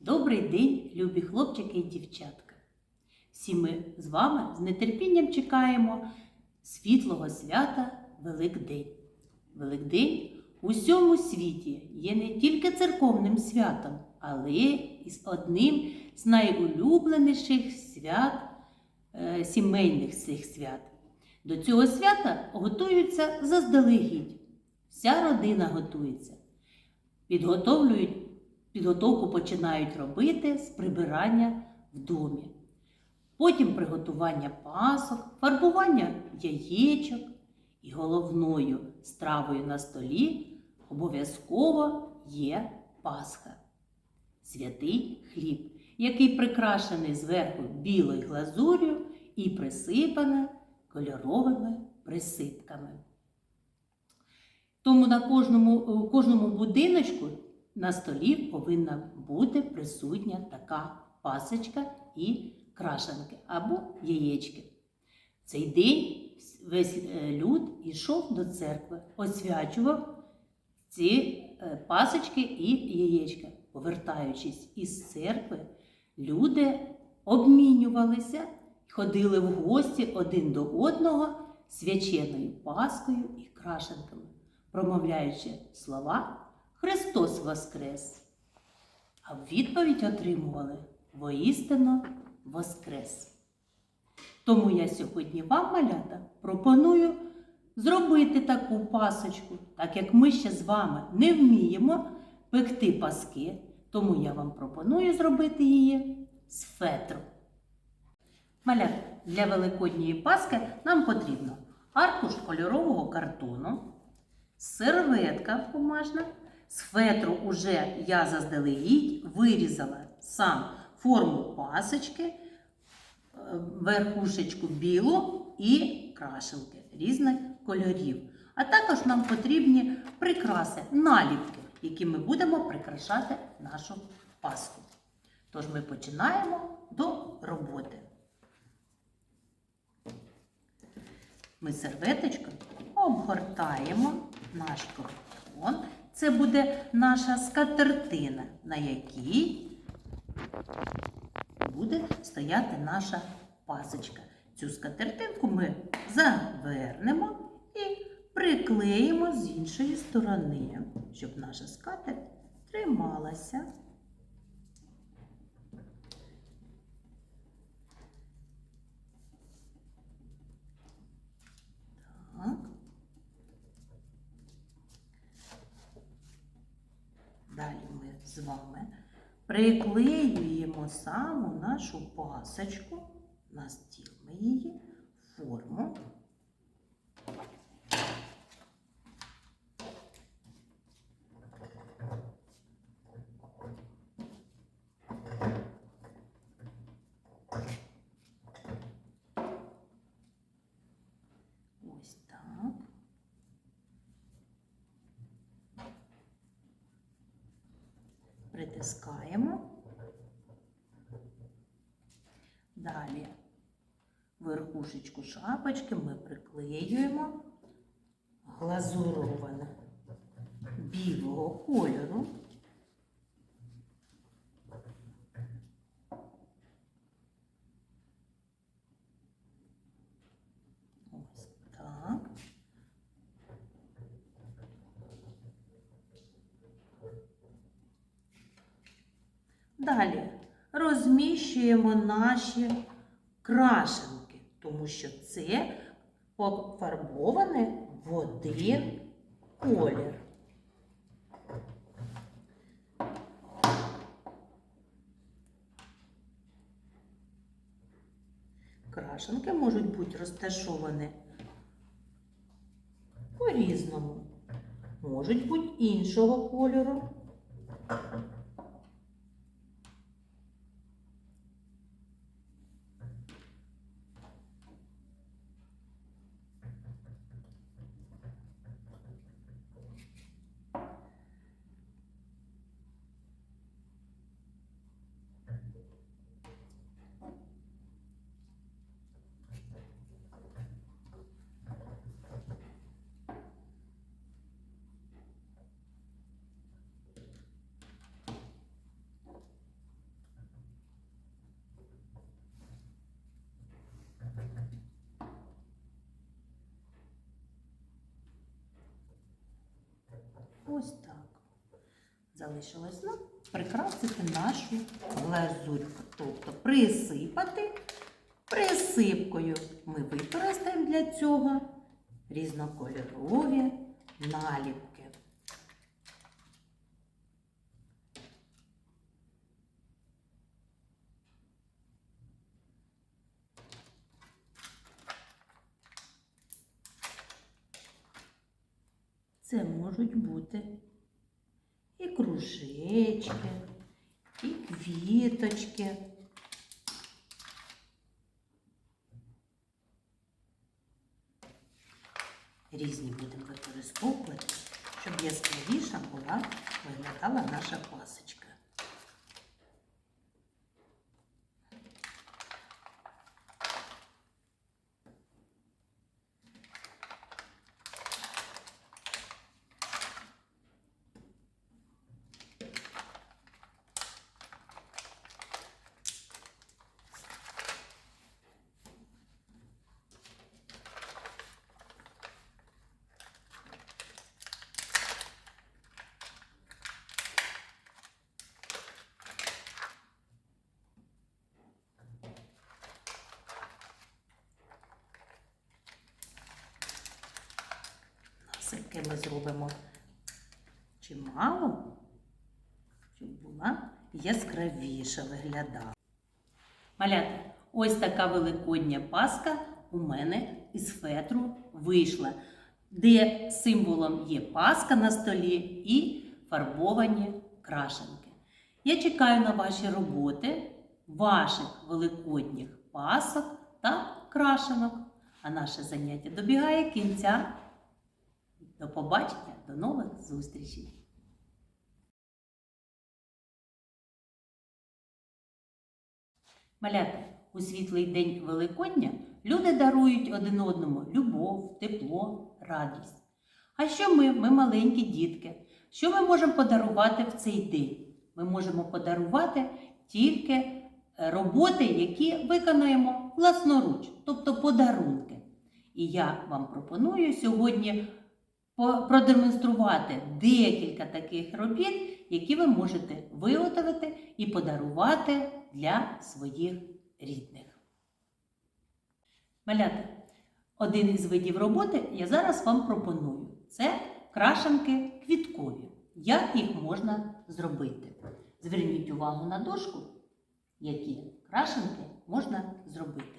Добрий день, любі хлопчики і дівчатка. Всі ми з вами з нетерпінням чекаємо світлого свята Великдень. Великдень у всьому світі є не тільки церковним святом, але і з одним з найулюбленіших свят е, сімейних цих свят. До цього свята готуються заздалегідь. Вся родина готується. Підготовлюють, підготовку починають робити з прибирання в домі. Потім приготування пасок, фарбування яєчок і головною стравою на столі обов'язково є Пасха. Святий хліб, який прикрашений зверху білою глазур'ю і присипаний кольоровими присипками. Тому на кожному, кожному будиночку на столі повинна бути присутня така пасочка і крашенки або яєчки. Цей день весь е, люд ішов до церкви, освячував ці е, пасочки і яєчка. Повертаючись із церкви, люди обмінювалися, ходили в гості один до одного свяченою паскою і крашенками, промовляючи слова Христос Воскрес! А відповідь отримували воістину Воскрес! Тому я сьогодні вам, малята, пропоную зробити таку пасочку, так як ми ще з вами не вміємо пекти паски, тому я вам пропоную зробити її з фетру. Малята, для великодньої паски нам потрібно аркуш кольорового картону, серветка бумажна. З фетру уже я заздалегідь вирізала сам форму пасочки, е, верхушечку білу і крашенки різних кольорів. А також нам потрібні прикраси, наліпки, які ми будемо прикрашати нашу паску. Тож ми починаємо до роботи. Ми серветочкою обгортаємо наш картон. Це буде наша скатертина, на якій буде стояти наша пасочка. Цю скатертинку ми завернемо і приклеїмо з іншої сторони, щоб наша скатерть трималася. Так. Далі ми з вами приклеюємо саму нашу пасочку на стіл. Ми її форму. Ось так. Притискаємо. Далі верхушечку шапочки ми приклеюємо глазуроване білого кольору. Ось так. Далі розміщуємо наші крашенки, тому що це пофарбоване в один колір. Крашенки можуть бути розташовані по-різному. Можуть бути іншого кольору. Ось так. Залишилось нам прикрасити нашу глазурку. Тобто присипати присипкою. Ми використаємо для цього різнокольорові наліпки. Це можуть бути і кружечки, і квіточки. Різні будемо використовувати, щоб яскравіша була виглядала наша пасочка. Насипки ми зробимо чимало, щоб була яскравіша виглядала. Малята, ось така великодня паска у мене із фетру вийшла, де символом є паска на столі і фарбовані крашенки. Я чекаю на ваші роботи, ваших великодніх пасок та крашенок. А наше заняття добігає кінця. До побачення, до нових зустрічей! Малята, у світлий день Великодня люди дарують один одному любов, тепло, радість. А що ми, ми маленькі дітки? Що ми можемо подарувати в цей день? Ми можемо подарувати тільки е, роботи, які виконаємо власноруч, тобто подарунки. І я вам пропоную сьогодні продемонструвати декілька таких робіт, які ви можете виготовити і подарувати для своїх рідних. Малята, один із видів роботи я зараз вам пропоную. Це крашенки квіткові. Як їх можна зробити? Зверніть увагу на дошку, які крашенки можна зробити.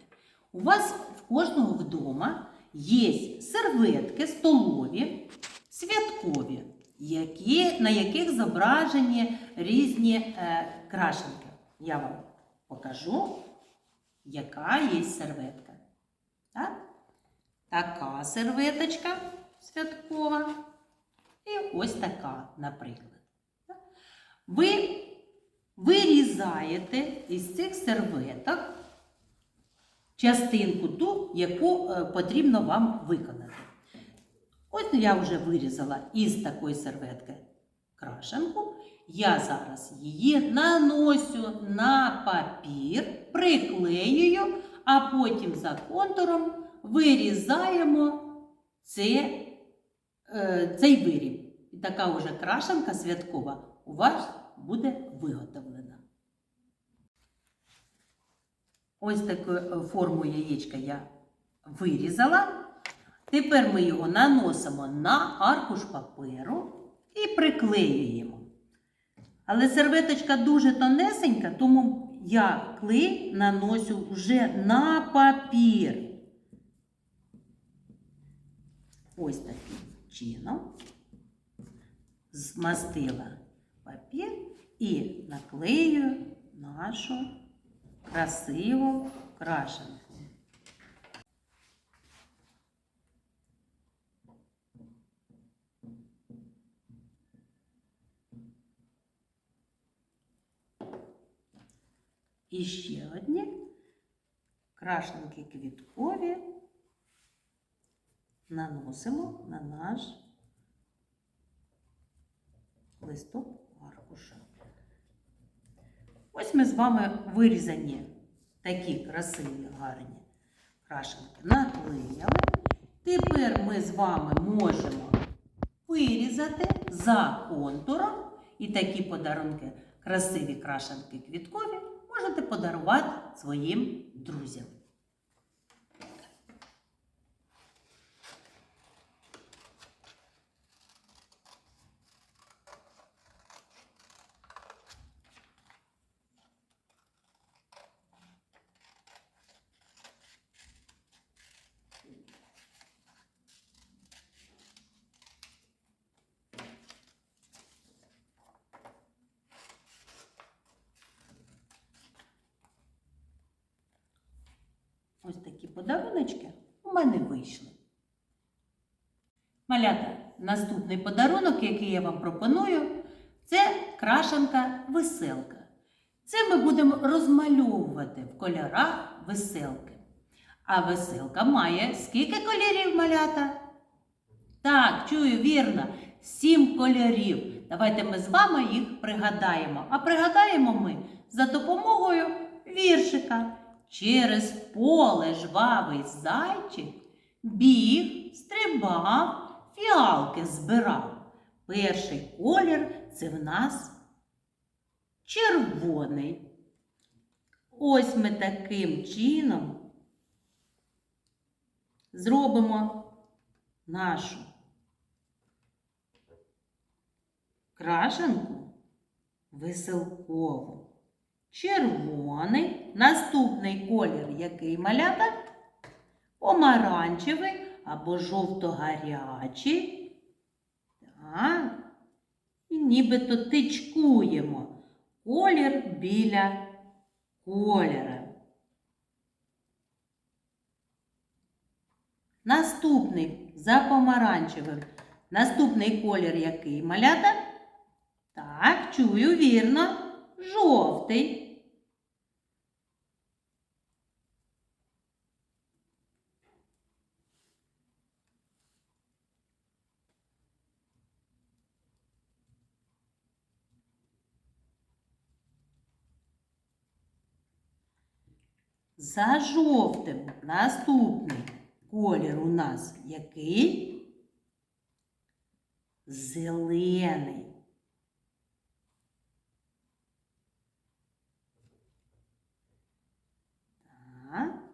У вас в кожного вдома є серветки столові, святкові, які, на яких зображені різні е, крашенки. Я вам покажу, яка є серветка. Так? Така серветочка святкова. І ось така, наприклад. Ви вирізаєте із цих серветок частинку ту, яку е, потрібно вам виконати. Ось я вже вирізала із такої серветки крашенку. Я зараз її наношу на папір, приклеюю, а потім за контуром вирізаємо це, е, цей виріб. І така вже крашенка святкова у вас буде виготовлена. Ось таку е, форму яєчка я вирізала. Тепер ми його наносимо на аркуш паперу і приклеюємо. Але серветочка дуже тонесенька, тому я клей наношу вже на папір. Ось таким чином змастила папір і наклею нашу красиву крашенку. І ще одні крашенки квіткові наносимо на наш листок аркуша. Ось ми з вами вирізані такі красиві гарні крашенки наклеїли. Тепер ми з вами можемо вирізати за контуром і такі подарунки, красиві крашенки квіткові, можете подарувати своїм друзям. Ось такі подаруночки у мене вийшли. Малята, наступний подарунок, який я вам пропоную, це крашенка веселка. Це ми будемо розмальовувати в кольорах веселки. А веселка має скільки кольорів малята? Так, чую, вірно, сім кольорів. Давайте ми з вами їх пригадаємо. А пригадаємо ми за допомогою віршика. Через поле жвавий зайчик біг, стрибав, фіалки збирав. Перший колір це в нас червоний. Ось ми таким чином зробимо нашу крашенку веселкову. Червоний, наступний колір, який малята, помаранчевий або жовто-гарячий. Так. І нібито тичкуємо колір біля кольора. Наступний за помаранчевим. Наступний колір який малята? Так, чую вірно. Жовтий. За жовтим наступний колір у нас який? Зелений. Так.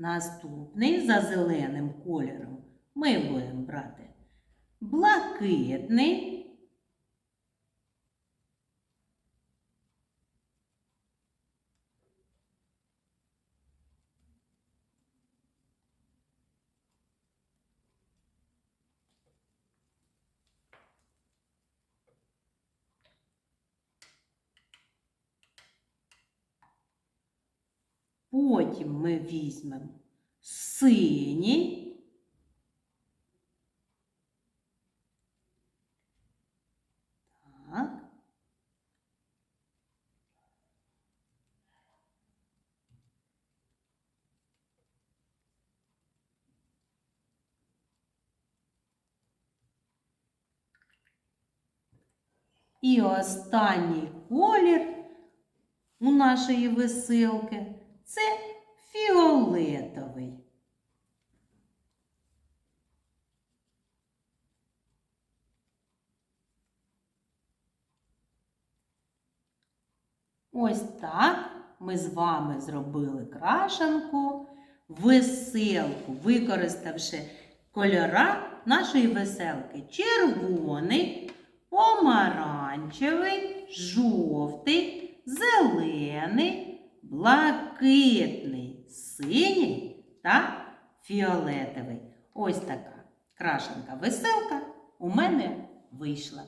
Наступний за зеленим кольором ми будемо брати блакитний. Потім ми візьмемо синій. І останній колір у нашої веселки це фіолетовий. Ось так ми з вами зробили крашанку, веселку, використавши кольора нашої веселки. Червоний, помаранчевий, жовтий, зелений, блакитний, синій та фіолетовий. Ось така крашенка веселка у мене вийшла.